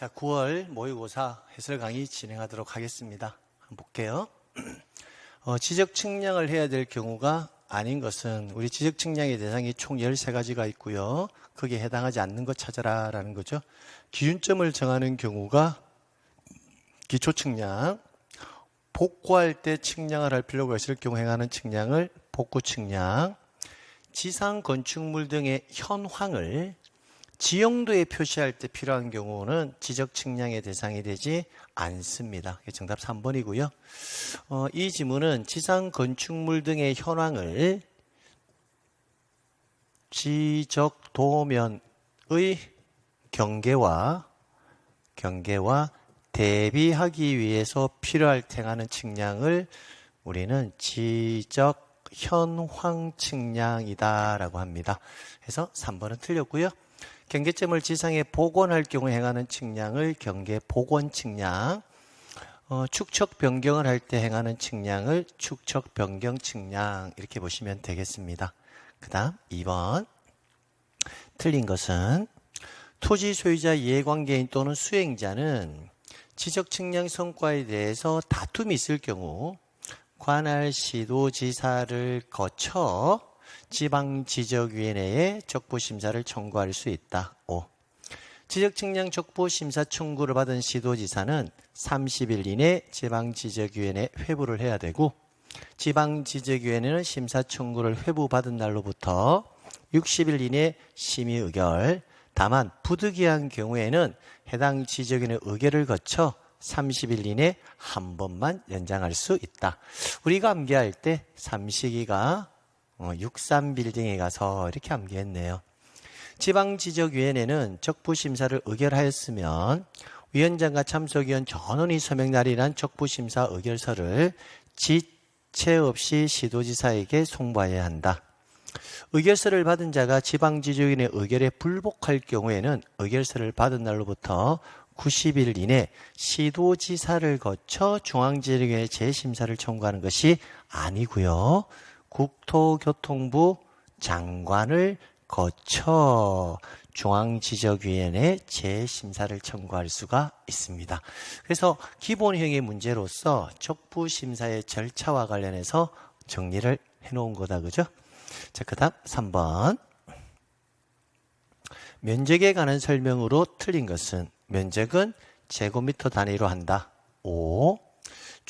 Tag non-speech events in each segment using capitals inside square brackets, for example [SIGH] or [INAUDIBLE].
자, 9월 모의고사 해설 강의 진행하도록 하겠습니다. 한번 볼게요. [CLEARS THROAT] 어, 지적 측량을 해야 될 경우가 아닌 것은 우리 지적 측량의 대상이 총 13가지가 있고요. 거기에 해당하지 않는 것 찾아라 라는 거죠. 기준점을 정하는 경우가 기초 측량, 복구할 때 측량을 할 필요가 있을 경우 행하는 측량을 복구 측량, 지상 건축물 등의 현황을 지형도에 표시할 때 필요한 경우는 지적 측량의 대상이 되지 않습니다. 정답 3번이고요. 어, 이 지문은 지상 건축물 등의 현황을 지적 도면의 경계와 경계와 대비하기 위해서 필요할 행하는 측량을 우리는 지적 현황 측량이다라고 합니다. 그래서 3번은 틀렸고요. 경계점을 지상에 복원할 경우 행하는 측량을 경계 복원 측량, 어, 축척 변경을 할 때 행하는 측량을 축척 변경 측량 이렇게 보시면 되겠습니다. 그 다음 2번 틀린 것은 토지 소유자 이해관계인 또는 수행자는 지적 측량 성과에 대해서 다툼이 있을 경우 관할 시도지사를 거쳐 지방지적위원회에 적부심사를 청구할 수 있다. 5. 지적측량 적부심사 청구를 받은 시도지사는 30일 이내 지방지적위원회 회부를 해야 되고 지방지적위원회는 심사 청구를 회부받은 날로부터 60일 이내 심의 의결 다만 부득이한 경우에는 해당 지적인의 의결을 거쳐 30일 이내 한 번만 연장할 수 있다. 우리가 암기할 때 삼시기가 63빌딩에 어, 가서 이렇게 암기했네요. 지방지적위원회는 적부심사를 의결하였으면 위원장과 참석위원 전원이 서명 날이란 적부심사 의결서를 지체 없이 시도지사에게 송부해야 한다. 의결서를 받은 자가 지방지적위원회 의결에 불복할 경우에는 의결서를 받은 날로부터 90일 이내 시도지사를 거쳐 중앙지적위원회 재심사를 청구하는 것이 아니고요. 국토교통부 장관을 거쳐 중앙지적위원회 재심사를 청구할 수가 있습니다. 그래서 기본형의 문제로서 촉부심사의 절차와 관련해서 정리를 해놓은 거다. 그죠? 자, 그 다음 3번. 면적에 관한 설명으로 틀린 것은 면적은 제곱미터 단위로 한다. 5.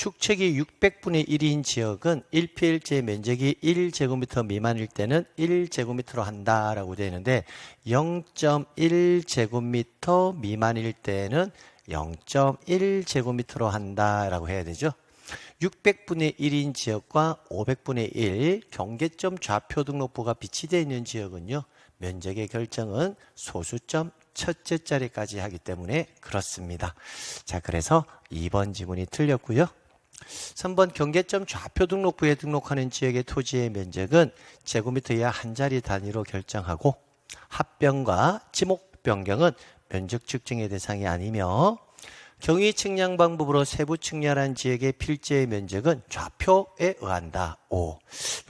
축척이 600분의 1인 지역은 1필제 면적이 1제곱미터 미만일 때는 1제곱미터로 한다라고 되어 있는데 0.1제곱미터 미만일 때는 0.1제곱미터로 한다라고 해야 되죠. 600분의 1인 지역과 500분의 1 경계점 좌표 등록부가 비치되어 있는 지역은요. 면적의 결정은 소수점 첫째 자리까지 하기 때문에 그렇습니다. 자, 그래서 2번 지문이 틀렸고요. 3번 경계점 좌표 등록부에 등록하는 지역의 토지의 면적은 제곱미터 이하 한 자리 단위로 결정하고 합병과 지목 변경은 면적 측정의 대상이 아니며 경위 측량 방법으로 세부 측량한 지역의 필지의 면적은 좌표에 의한다. 5.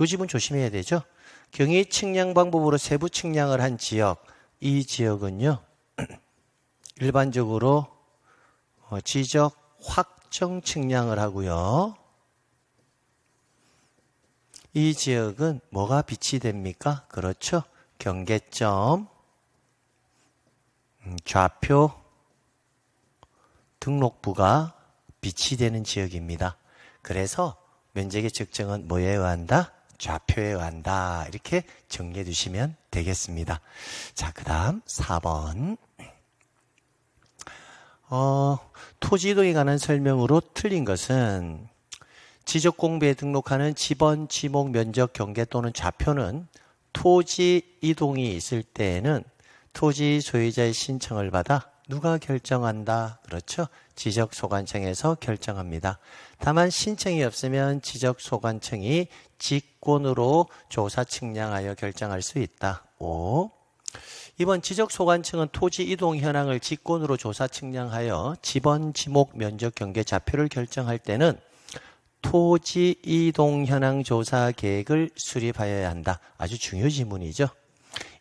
요 지문 조심해야 되죠. 경위 측량 방법으로 세부 측량을 한 지역, 이 지역은요. [CLEARS THROAT] 일반적으로 어, 지적 확 확정 측량을 하고요. 이 지역은 뭐가 빛이 됩니까? 그렇죠. 경계점, 음, 좌표, 등록부가 빛이 되는 지역입니다. 그래서 면적의 측정은 뭐에 의한다? 좌표에 의한다. 이렇게 정리해 두시면 되겠습니다. 자, 그 다음 4번. 어, 토지 이동에 관한 설명으로 틀린 것은 지적 공부에 등록하는 지번, 지목, 면적, 경계 또는 좌표는 토지 이동이 있을 때에는 토지 소유자의 신청을 받아 누가 결정한다? 그렇죠. 지적소관청에서 결정합니다. 다만 신청이 없으면 지적소관청이 직권으로 조사 측량하여 결정할 수 있다. 5. 이번 지적 소관청은 토지 이동 현황을 직권으로 조사 측량하여 지번, 지목, 면적, 경계 좌표를 결정할 때는 토지 이동 현황 조사 계획을 수립하여야 한다. 아주 중요 지문이죠.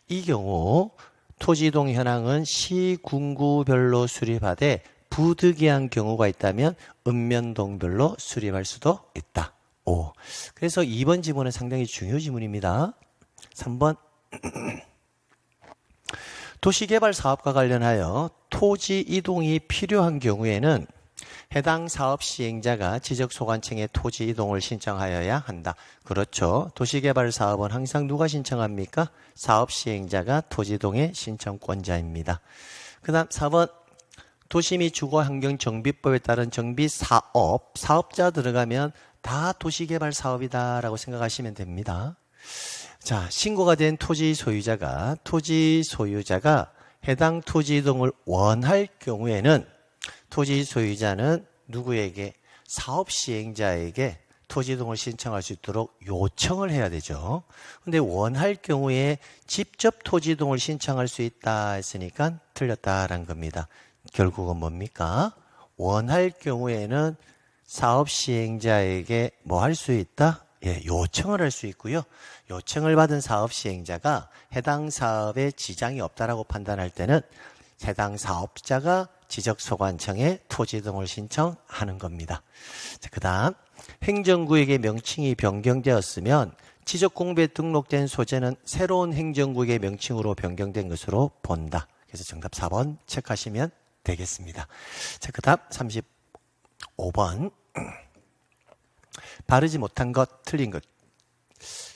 이 경우 토지 이동 현황은 시 군구별로 수립하되 부득이한 경우가 있다면 읍면동별로 수립할 수도 있다. 오. 그래서 2번 지문은 상당히 중요 지문입니다. 3번. [CLEARS THROAT] 도시개발 사업과 관련하여 토지 이동이 필요한 경우에는 해당 사업 시행자가 지적소관청에 토지 이동을 신청하여야 한다. 그렇죠. 도시개발 사업은 항상 누가 신청합니까? 사업 시행자가 토지 이동의 신청권자입니다. 그 다음 4번 도시 및 주거환경정비법에 따른 정비 사업, 사업자 들어가면 다 도시개발 사업이다라고 생각하시면 됩니다. 자, 신고가 된 토지 소유자가 토지 소유자가 해당 토지 이동을 원할 경우에는 토지 소유자는 누구에게 사업 시행자에게 토지 이동을 신청할 수 있도록 요청을 해야 되죠. 근데 원할 경우에 직접 토지 이동을 신청할 수 있다 했으니까 틀렸다라는 겁니다. 결국은 뭡니까? 원할 경우에는 사업 시행자에게 뭐 할 수 있다? 예, 요청을 할 수 있고요. 요청을 받은 사업 시행자가 해당 사업에 지장이 없다라고 판단할 때는 해당 사업자가 지적소관청에 토지 등을 신청하는 겁니다. 자, 그다음 행정구역의 명칭이 변경되었으면 지적공부에 등록된 소재는 새로운 행정구역의 명칭으로 변경된 것으로 본다. 그래서 정답 4번 체크하시면 되겠습니다. 자, 그 다음 35번 바르지 못한 것, 틀린 것.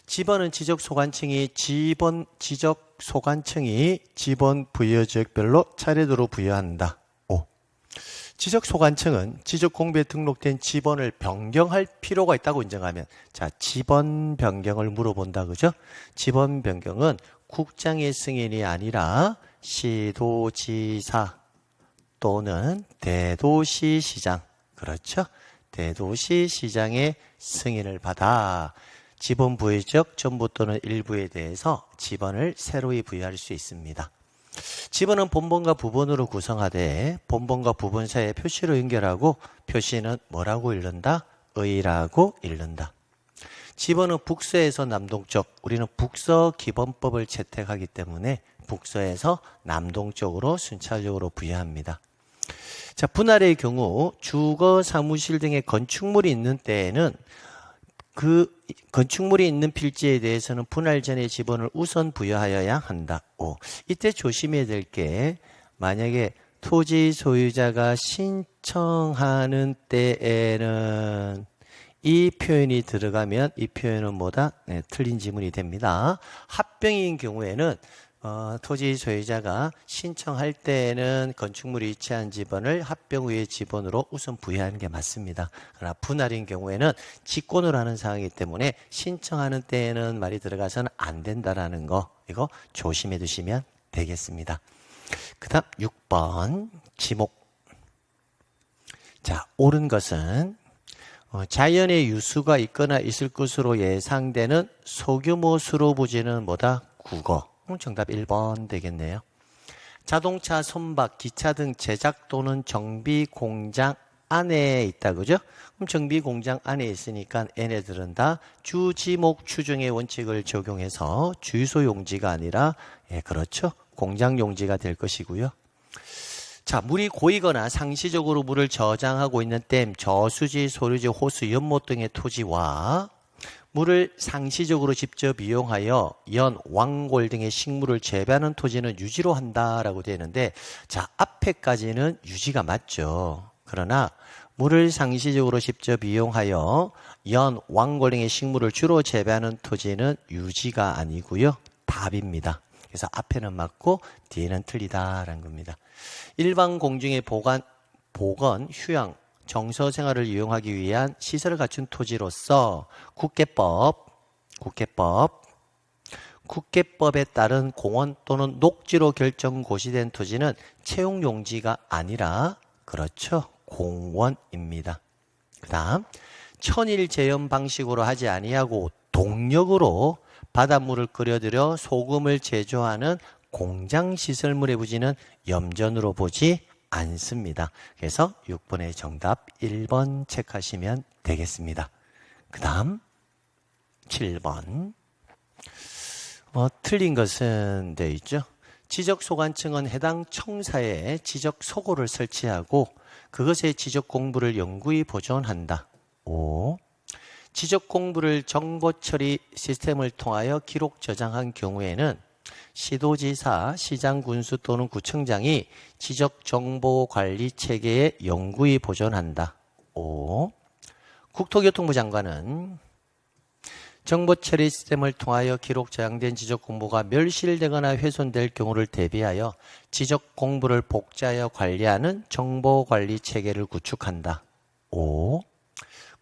지번은 지적 소관청이 지번 지적 소관청이 지번 부여 지역별로 차례대로 부여한다. 5. 지적 소관청은 지적 공부에 등록된 지번을 변경할 필요가 있다고 인정하면 자, 지번 변경을 물어본다 그죠? 지번 변경은 국장의 승인이 아니라 시도지사 또는 대도시시장 그렇죠? 대도시시장의 승인을 받아 지번 부의적 전부 또는 일부에 대해서 지번을 새로이 부여할 수 있습니다. 지번은 본번과 부번으로 구성하되 본번과 부번 사이에 표시로 연결하고 표시는 뭐라고 읽는다? 의라고 읽는다. 지번은 북서에서 남동쪽, 우리는 북서 기본법을 채택하기 때문에 북서에서 남동쪽으로 순차적으로 부여합니다. 자, 분할의 경우 주거 사무실 등의 건축물이 있는 때에는 그 건축물이 있는 필지에 대해서는 분할 전에 지번을 우선 부여하여야 한다. 오. 이때 조심해야 될 게 만약에 토지 소유자가 신청하는 때에는 이 표현이 들어가면 이 표현은 뭐다? 네, 틀린 지문이 됩니다. 합병인 경우에는 어, 토지 소유자가 신청할 때는 건축물이 위치한 지번을 합병후의 지번으로 우선 부여하는 게 맞습니다. 그러나 분할인 경우에는 직권을 하는 상황이기 때문에 신청하는 때에는 말이 들어가서는 안 된다라는 거 이거 조심해 두시면 되겠습니다. 그 다음 6번 지목 자 옳은 것은 어, 자연의 유수가 있거나 있을 것으로 예상되는 소규모 수로 부지는 뭐다? 국어 정답 1번 되겠네요. 자동차, 선박, 기차 등 제작 또는 정비 공장 안에 있다 그죠? 그럼 정비 공장 안에 있으니까 얘네들은 다 주지목 추정의 원칙을 적용해서 주유소 용지가 아니라 예, 그렇죠. 공장 용지가 될 것이고요. 자, 물이 고이거나 상시적으로 물을 저장하고 있는 댐, 저수지, 소류지, 호수, 연못 등의 토지와 물을 상시적으로 직접 이용하여 연, 왕골 등의 식물을 재배하는 토지는 유지로 한다라고 되는데 자 앞에까지는 유지가 맞죠. 그러나 물을 상시적으로 직접 이용하여 연, 왕골 등의 식물을 주로 재배하는 토지는 유지가 아니고요. 답입니다. 그래서 앞에는 맞고 뒤에는 틀리다라는 겁니다. 일반 공중의 보관, 보건, 휴양, 정서 생활을 이용하기 위한 시설을 갖춘 토지로서 국계법, 국계법, 국계법에 따른 공원 또는 녹지로 결정 고시된 토지는 채용 용지가 아니라 그렇죠. 공원입니다. 그다음 천일 재현 방식으로 하지 아니하고 동력으로 바닷물을 끓여들여 소금을 제조하는 공장 시설물의 부지는 염전으로 보지 않습니다. 그래서 6번의 정답 1번 체크하시면 되겠습니다. 그 다음 7번 어, 틀린 것은 되어 있죠. 지적 소관청은 해당 청사에 지적 소고를 설치하고 그것의 지적 공부를 영구히 보존한다. 5. 지적 공부를 정보 처리 시스템을 통하여 기록 저장한 경우에는 시도지사, 시장, 군수 또는 구청장이 지적 정보 관리 체계에 영구히 보존한다. 5. 국토교통부 장관은 정보 처리 시스템을 통하여 기록 저장된 지적 공보가 멸실되거나 훼손될 경우를 대비하여 지적 공부를 복제하여 관리하는 정보 관리 체계를 구축한다. 5.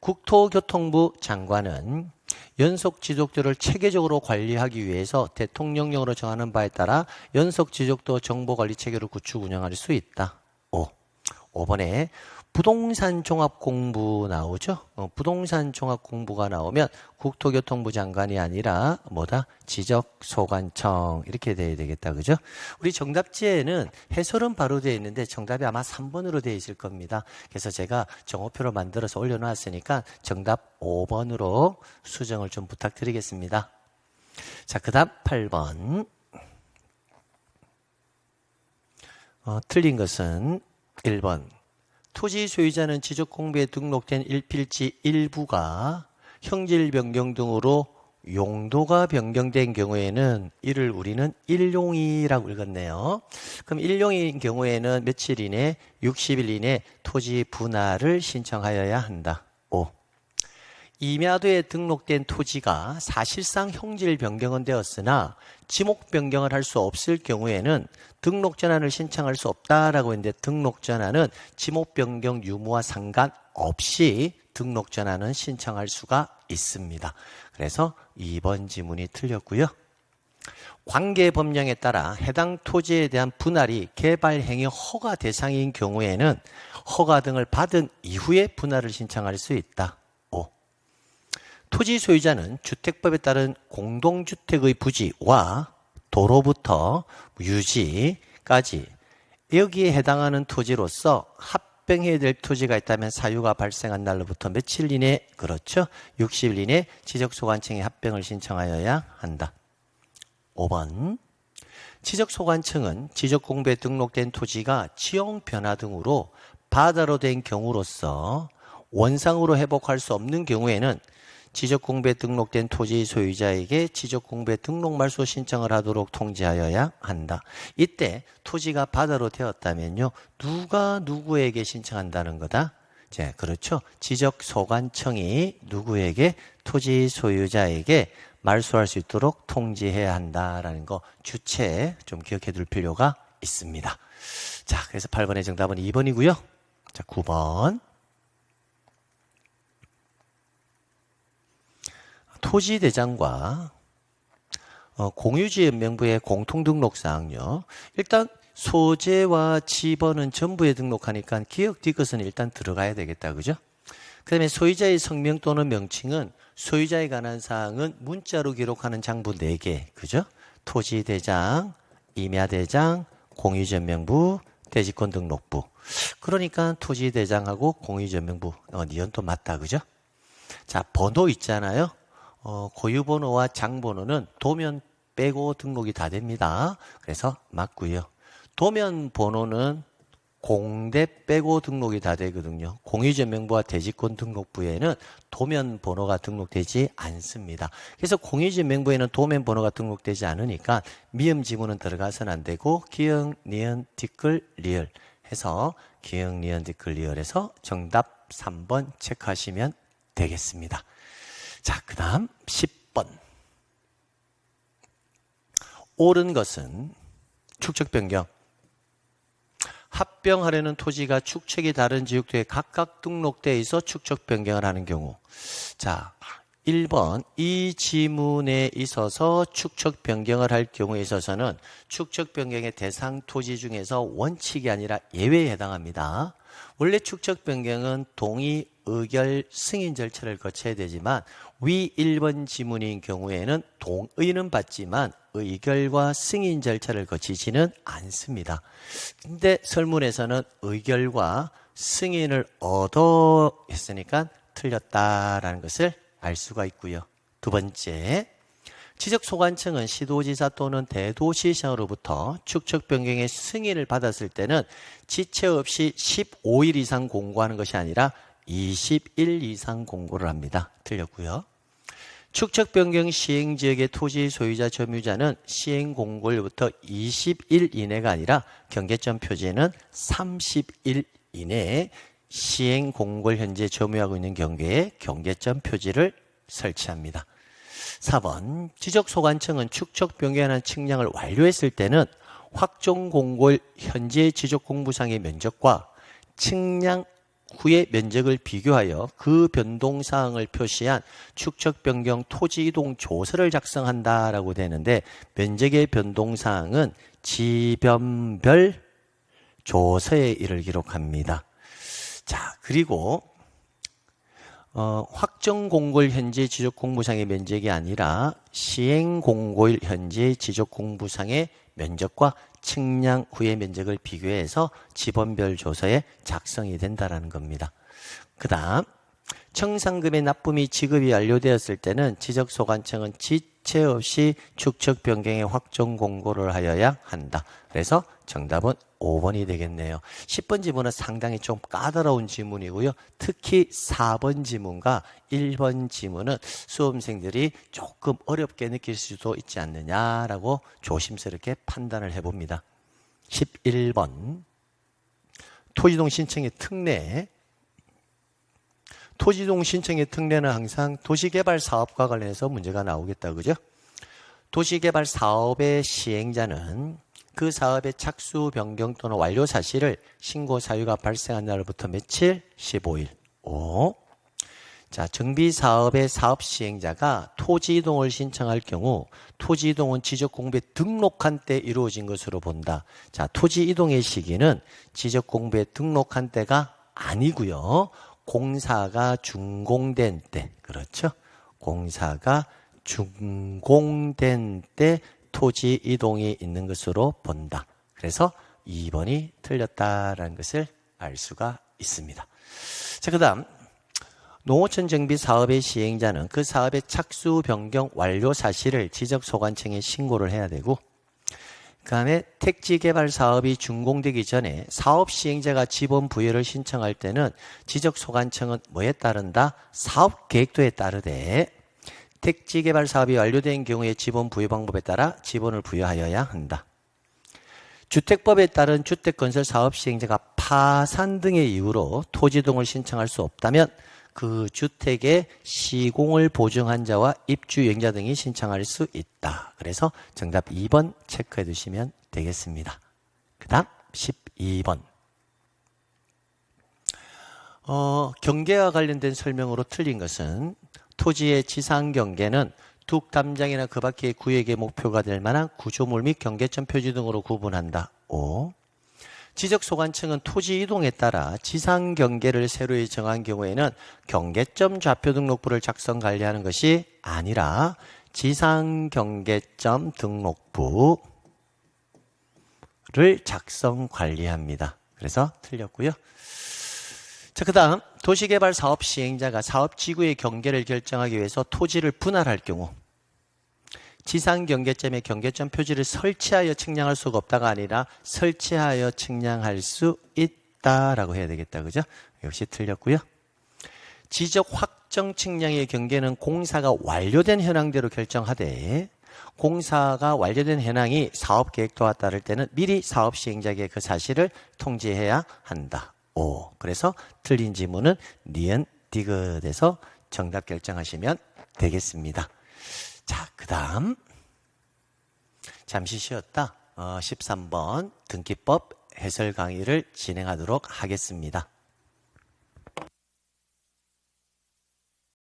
국토교통부 장관은 연속 지적도를 체계적으로 관리하기 위해서 대통령령으로 정하는 바에 따라 연속 지적도 정보 관리 체계를 구축 운영할 수 있다. 5. 5번에 부동산 종합 공부 나오죠? 어, 부동산 종합 공부가 나오면 국토교통부 장관이 아니라 뭐다? 지적 소관청 이렇게 돼야 되겠다. 그죠? 우리 정답지에는 해설은 바로 되어 있는데 정답이 아마 3번으로 되어 있을 겁니다. 그래서 제가 정오표로 만들어서 올려놨으니까 정답 5번으로 수정을 좀 부탁드리겠습니다. 자, 그 다음 8번. 어, 틀린 것은 1번. 토지 소유자는 지적 공부에 등록된 일필지 일부가 형질 변경 등으로 용도가 변경된 경우에는 이를 우리는 일용이라고 읽었네요. 그럼 일용인 경우에는 며칠 이내, 60일 이내 토지 분할을 신청하여야 한다. 5. 임야도에 등록된 토지가 사실상 형질 변경은 되었으나 지목 변경을 할 수 없을 경우에는 등록 전환을 신청할 수 없다라고 했는데 등록 전환은 지목 변경 유무와 상관없이 등록 전환은 신청할 수가 있습니다. 그래서 2번 지문이 틀렸고요. 관계 법령에 따라 해당 토지에 대한 분할이 개발 행위 허가 대상인 경우에는 허가 등을 받은 이후에 분할을 신청할 수 있다. 토지 소유자는 주택법에 따른 공동주택의 부지와 도로부터 유지까지 여기에 해당하는 토지로서 합병해야 될 토지가 있다면 사유가 발생한 날로부터 며칠 이내 그렇죠? 60일 이내 지적소관청에 합병을 신청하여야 한다. 5번 지적소관청은 지적공부에 등록된 토지가 지형 변화 등으로 바다로 된 경우로서 원상으로 회복할 수 없는 경우에는 지적공부에 등록된 토지 소유자에게 지적공부에 등록 말소 신청을 하도록 통지하여야 한다. 이때 토지가 바다로 되었다면요. 누가 누구에게 신청한다는 거다? 자, 그렇죠. 지적소관청이 누구에게 토지 소유자에게 말소할 수 있도록 통지해야 한다라는 거 주체 좀 기억해 둘 필요가 있습니다. 자, 그래서 8번의 정답은 2번이고요. 자, 9번. 토지대장과 어, 공유지연명부의 공통등록사항요. 일단 소재와 지번은 전부에 등록하니까 기억 뒤것은 일단 들어가야 되겠다. 그죠? 그 다음에 소유자의 성명 또는 명칭은 소유자에 관한 사항은 문자로 기록하는 장부 4개. 그죠? 토지대장, 임야대장, 공유전명부, 대지권 등록부. 그러니까 토지대장하고 공유전명부. 어, 니언도 맞다. 그죠? 자, 번호 있잖아요. 어, 고유번호와 장번호는 도면 빼고 등록이 다 됩니다. 그래서 맞고요. 도면 번호는 공대 빼고 등록이 다 되거든요. 공유전명부와 대지권 등록부에는 도면 번호가 등록되지 않습니다. 그래서 공유전명부에는 도면 번호가 등록되지 않으니까 미음 지문은 들어가서는 안 되고 기역, 니은, 디클, 리얼 해서 기역, 니은, 디클, 리얼에서 정답 3번 체크하시면 되겠습니다. 자, 그 다음 10번. 옳은 것은 축척 변경. 합병하려는 토지가 축척이 다른 지역도에 각각 등록되어 있어 축척 변경을 하는 경우. 자, 1번 이 지문에 있어서 축척 변경을 할 경우에 있어서는 축척 변경의 대상 토지 중에서 원칙이 아니라 예외에 해당합니다. 원래 축척 변경은 동의, 의결, 승인 절차를 거쳐야 되지만 위 1번 지문인 경우에는 동의는 받지만 의결과 승인 절차를 거치지는 않습니다. 근데 설문에서는 의결과 승인을 얻어 했으니까 틀렸다라는 것을 알 수가 있고요. 두 번째, 지적 소관청은 시도지사 또는 대도시시장으로부터 축척 변경의 승인을 받았을 때는 지체 없이 15일 이상 공고하는 것이 아니라 20일 이상 공고를 합니다. 틀렸고요. 축척 변경 시행 지역의 토지 소유자 점유자는 시행 공고일부터 20일 이내가 아니라 경계점 표지에는 30일 이내에 시행 공고를 현재 점유하고 있는 경계에 경계점 표지를 설치합니다. 4번 지적소관청은 축척 변경하는 측량을 완료했을 때는 확정 공고일 현재 지적 공부상의 면적과 측량 후의 면적을 비교하여 그 변동 사항을 표시한 축척 변경 토지 이동 조서를 작성한다라고 되는데 면적의 변동 사항은 지변별 조서에 이를 기록합니다. 자, 그리고 어, 확정 공고일 현재 지적 공부상의 면적이 아니라 시행 공고일 현재 지적 공부상의 면적과 측량 후의 면적을 비교해서 지번별 조서에 작성이 된다라는 겁니다. 그다음 청산금의 납품이 지급이 완료되었을 때는 지적소관청은 지 체 없이 축척 변경의 확정 공고를 하여야 한다. 그래서 정답은 5번이 되겠네요. 10번 지문은 상당히 좀 까다로운 지문이고요. 특히 4번 지문과 1번 지문은 수험생들이 조금 어렵게 느낄 수도 있지 않느냐라고 조심스럽게 판단을 해봅니다. 11번 토지동 신청의 특례 토지동 신청의 특례는 항상 도시개발 사업과 관련해서 문제가 나오겠다 그죠? 도시개발 사업의 시행자는 그 사업의 착수 변경 또는 완료 사실을 신고 사유가 발생한 날부터 며칠 15일 5. 자, 정비 사업의 사업 시행자가 토지 이동을 신청할 경우 토지 이동은 지적 공부에 등록한 때 이루어진 것으로 본다. 자, 토지 이동의 시기는 지적 공부에 등록한 때가 아니고요. 공사가 준공된 때. 그렇죠? 공사가 준공된 때 토지 이동이 있는 것으로 본다. 그래서 2번이 틀렸다라는 것을 알 수가 있습니다. 자, 그 다음, 농어촌 정비 사업의 시행자는 그 사업의 착수 변경 완료 사실을 지적 소관청에 신고를 해야 되고, 그 다음에 택지 개발 사업이 준공되기 전에 사업 시행자가 지번 부여를 신청할 때는 지적 소관청은 뭐에 따른다? 사업 계획도에 따르되 택지 개발 사업이 완료된 경우에 지번 부여 방법에 따라 지번을 부여하여야 한다. 주택법에 따른 주택 건설 사업 시행자가 파산 등의 이유로 토지동을 신청할 수 없다면 그 주택의 시공을 보증한 자와 입주행자 등이 신청할 수 있다. 그래서 정답 2번 체크해 두시면 되겠습니다. 그 다음 12번. 어, 경계와 관련된 설명으로 틀린 것은 토지의 지상 경계는 둑 담장이나 그 밖의 구역의 목표가 될 만한 구조물 및 경계점 표지 등으로 구분한다. 5. 지적 소관청은 토지 이동에 따라 지상 경계를 새로 정한 경우에는 경계점 좌표 등록부를 작성 관리하는 것이 아니라 지상 경계점 등록부를 작성 관리합니다. 그래서 틀렸고요. 자, 그 다음 도시개발 사업 시행자가 사업 지구의 경계를 결정하기 위해서 토지를 분할할 경우 지상 경계점에 경계점 표지를 설치하여 측량할 수가 없다가 아니라 설치하여 측량할 수 있다라고 해야 되겠다. 그죠? 역시 틀렸고요. 지적 확정 측량의 경계는 공사가 완료된 현황대로 결정하되 공사가 완료된 현황이 사업 계획도와 따를 때는 미리 사업 시행자에게 그 사실을 통지해야 한다. 오. 그래서 틀린 지문은 니은 디귿에서 정답 결정하시면 되겠습니다. 자, 그 다음. 잠시 쉬었다. 어, 13번 등기법 해설 강의를 진행하도록 하겠습니다.